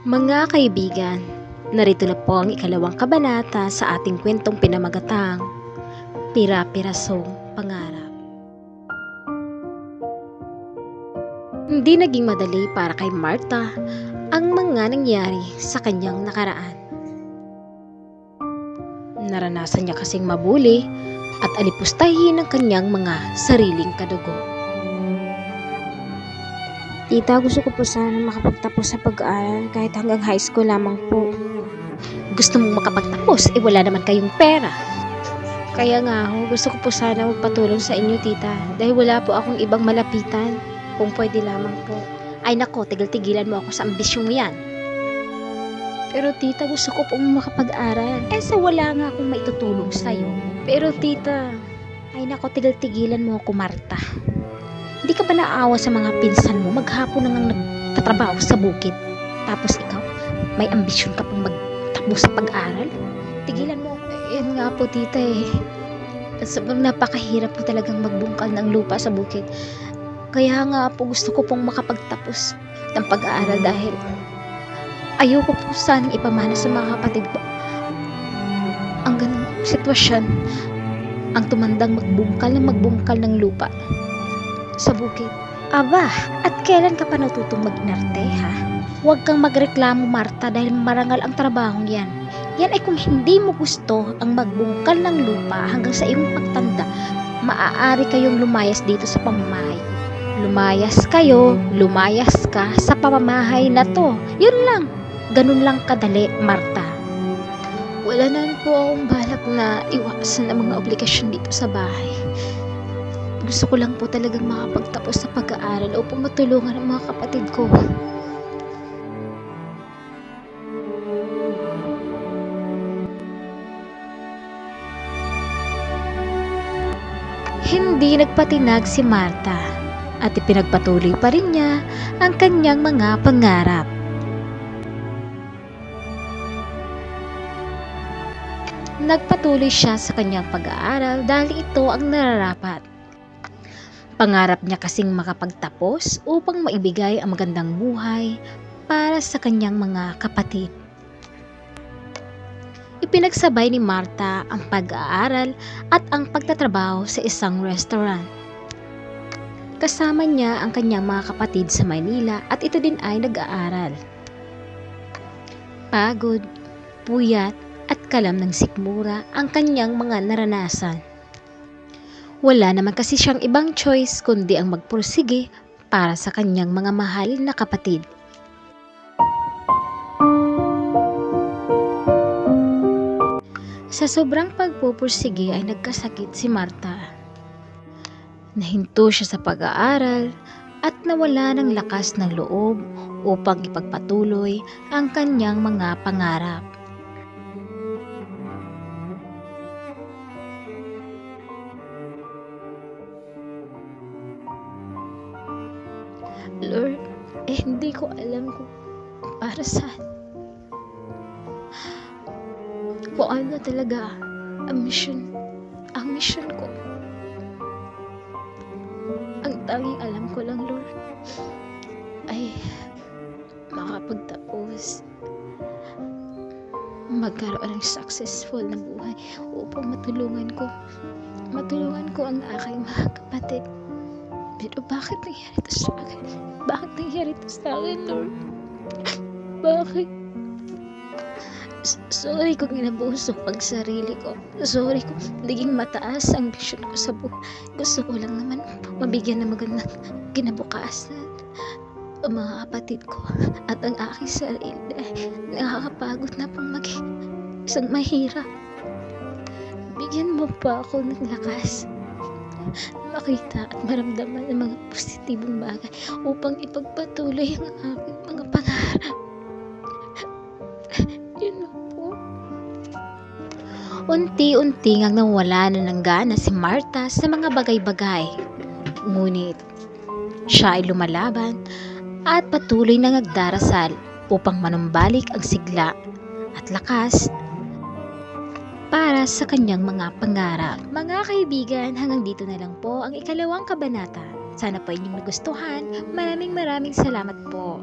Mga kaibigan, narito na po ang ikalawang kabanata sa ating kwentong pinamagatang Pira-pirasong Pangarap. Hindi naging madali para kay Martha ang mga nangyari sa kanyang nakaraan. Naranasan niya kasing mabuli at alipustahin ang kanyang mga sariling kadugo. Tita, gusto ko po sana makapagtapos sa pag-aaral kahit hanggang high school lamang po. Gusto mong makapagtapos, eh wala naman kayong pera. Kaya nga ho, gusto ko po sana magpatulong sa inyo, tita. Dahil wala po akong ibang malapitan. Kung pwede lamang po. Ay nako, tigil-tigilan mo ako sa ambisyong yan. Pero tita, gusto ko pong makapag-aral. Eh sa wala nga akong maitutulong sa'yo. Pero tita, ay nako, tigil-tigilan mo ako, Marta. Hindi ka ba naawa sa mga pinsan mo? Maghapon na nang nagtatrabaho sa bukid. Tapos ikaw, may ambisyon ka pang magtakbo sa pag-aral? Tigilan mo. Yan nga po, tita eh. Sobrang napakahirap po talagang magbungkal ng lupa sa bukid. Kaya nga po gusto ko pong makapagtapos ng pag-aaral dahil ayoko po sanang ipamana sa mga kapatid ko ang ganung sitwasyon ang tumandang magbungkal ng magbungkal ng lupa sa bukid. Aba, at kailan ka pa natutong mag-inarte, ha? Huwag kang magreklamo, Marta, dahil marangal ang trabahong yan. Yan ay kung hindi mo gusto ang magbungkal ng lupa hanggang sa iyong pagtanda, maaari kayong lumayas dito sa pamamahay. Lumayas kayo, lumayas ka sa pamamahay na to. Yun lang. Ganun lang kadali, Marta. Wala na po akong balak na iwasan ang mga obligasyon dito sa bahay. Gusto ko lang po talagang makapagtapos sa pag-aaral upang matulungan ang mga kapatid ko. Hindi nagpatinag si Marta at ipinagpatuloy pa rin niya ang kanyang mga pangarap. Nagpatuloy siya sa kanyang pag-aaral dahil ito ang nararapat. Pangarap niya kasing makapagtapos upang maibigay ang magandang buhay para sa kanyang mga kapatid. Ipinagsabay ni Marta ang pag-aaral at ang pagtatrabaho sa isang restaurant. Kasama niya ang kanyang mga kapatid sa Maynila at ito din ay nag-aaral. Pagod, puyat at kalam ng sikmura ang kanyang mga naranasan. Wala naman kasi siyang ibang choice kundi ang magpursige para sa kanyang mga mahal na kapatid. Sa sobrang pagpupursige ay nagkasakit si Marta. Nahinto siya sa pag-aaral at nawala ng lakas ng loob upang ipagpatuloy ang kanyang mga pangarap. Lord, eh hindi ko alam kung para saan. Kung ano talaga ang mission, ang mission ko. Ang tanging alam ko lang, Lord, ay makapagtapos magkaroon ng successful na buhay upang matulungan ko matulungan ko ang aking mga kapatid. Pero bakit nangyari ito sa akin? Bakit nangyari ito sa akin, Lord? Bakit? Sorry kung inabuso ko ang sarili ko. Sorry kung naging mataas ang vision ko sa buhay. Gusto ko lang naman mabigyan ng magandang kinabukasan ang mga kapatid ko at ang aking sarili nakakapagod na pong maging isang mahirap. Bigyan mo pa ako ng lakas makita at maramdaman ang mga positibong bagay upang ipagpatuloy ang aking mga pangarap. Yun lang po. Unti-unti ngang nawala na ng gana si Marta sa mga bagay-bagay. Ngunit siya ay lumalaban at patuloy na nagdarasal upang manumbalik ang sigla at lakas para sa kanyang mga pangarap. Mga kaibigan, hanggang dito na lang po ang ikalawang kabanata. Sana po inyong nagustuhan. Maraming maraming salamat po.